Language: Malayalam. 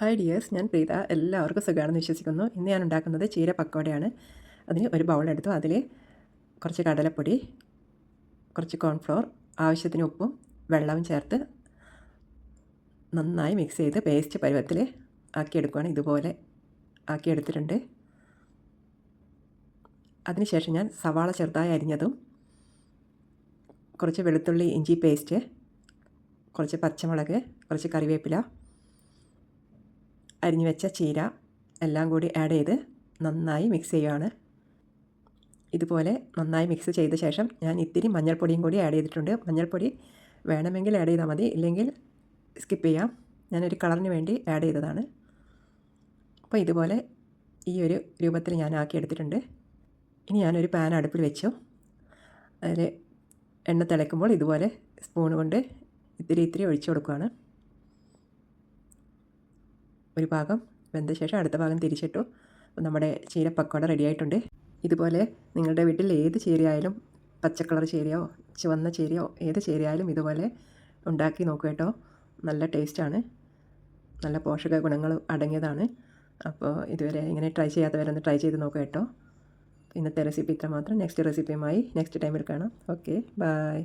ഹായ് ഡിയേഴ്സ് ഞാൻ പ്രീത. എല്ലാവർക്കും സുഖമാണെന്ന് വിശ്വസിക്കുന്നു. ഇന്ന് ഞാൻ ഉണ്ടാക്കുന്നത് ചീര പക്കോടയാണ്. അതിന് ഒരു ബൗൾ എടുത്തു. അതിൽ കുറച്ച് കടലപ്പൊടി കുറച്ച് കോൺഫ്ലോർ ആവശ്യത്തിന് ഉപ്പും വെള്ളവും ചേർത്ത് നന്നായി മിക്സ് ചെയ്ത് പേസ്റ്റ് പരുവത്തിൽ ആക്കിയെടുക്കുകയാണ് ഇതുപോലെ ആക്കിയെടുത്തിട്ടുണ്ട്. അതിനുശേഷം ഞാൻ സവാള ചെറുതായി അരിഞ്ഞതും കുറച്ച് വെളുത്തുള്ളി ഇഞ്ചി പേസ്റ്റ് കുറച്ച് പച്ചമുളക് കുറച്ച് കറിവേപ്പില അരിഞ്ഞു വെച്ച ചീര എല്ലാം കൂടി ആഡ് ചെയ്ത് നന്നായി മിക്സ് ചെയ്യുകയാണ് ഇതുപോലെ നന്നായി മിക്സ് ചെയ്ത ശേഷം ഞാൻ ഇത്തിരി മഞ്ഞൾപ്പൊടിയും കൂടി ആഡ് ചെയ്തിട്ടുണ്ട്. മഞ്ഞൾപ്പൊടി വേണമെങ്കിൽ ആഡ് ചെയ്താൽ മതി. ഇല്ലെങ്കിൽ സ്കിപ്പ് ചെയ്യാം. ഞാനൊരു കളറിന് വേണ്ടി ആഡ് ചെയ്തതാണ്. അപ്പോൾ ഇതുപോലെ ഈ ഒരു രൂപത്തിൽ ഞാൻ ആക്കിയെടുത്തിട്ടുണ്ട് ഇനി ഞാനൊരു പാൻ അടുപ്പിൽ വെച്ചു. അതിൽ എണ്ണ തിളയ്ക്കുമ്പോൾ ഇതുപോലെ സ്പൂൺ കൊണ്ട് ഇത്തിരി ഇത്തിരി ഒഴിച്ചു കൊടുക്കുകയാണ് ഒരു ഭാഗം വെന്ത ശേഷം അടുത്ത ഭാഗം തിരിച്ചിട്ടു. അപ്പോൾ നമ്മുടെ ചീര പക്കോട റെഡി ആയിട്ടുണ്ട്. ഇതുപോലെ നിങ്ങളുടെ വീട്ടിൽ ഏത് ചീരയായാലും പച്ചക്കളർ കളർ ചീരയോ ചുവന്ന ചീരയോ ഏത് ചീരയായാലും ഇതുപോലെ ഉണ്ടാക്കി നോക്കുക കേട്ടോ. നല്ല ടേസ്റ്റാണ് നല്ല പോഷക ഗുണങ്ങൾ അടങ്ങിയതാണ്. അപ്പോൾ ഇതുവരെ ഇങ്ങനെ ട്രൈ ചെയ്യാത്തവരൊന്ന് ട്രൈ ചെയ്ത് നോക്കുക കേട്ടോ. ഇന്നത്തെ റെസിപ്പി ഇത്ര മാത്രം നെക്സ്റ്റ് റെസിപ്പിയുമായി നെക്സ്റ്റ് ടൈമിൽ കാണാം. Okay bye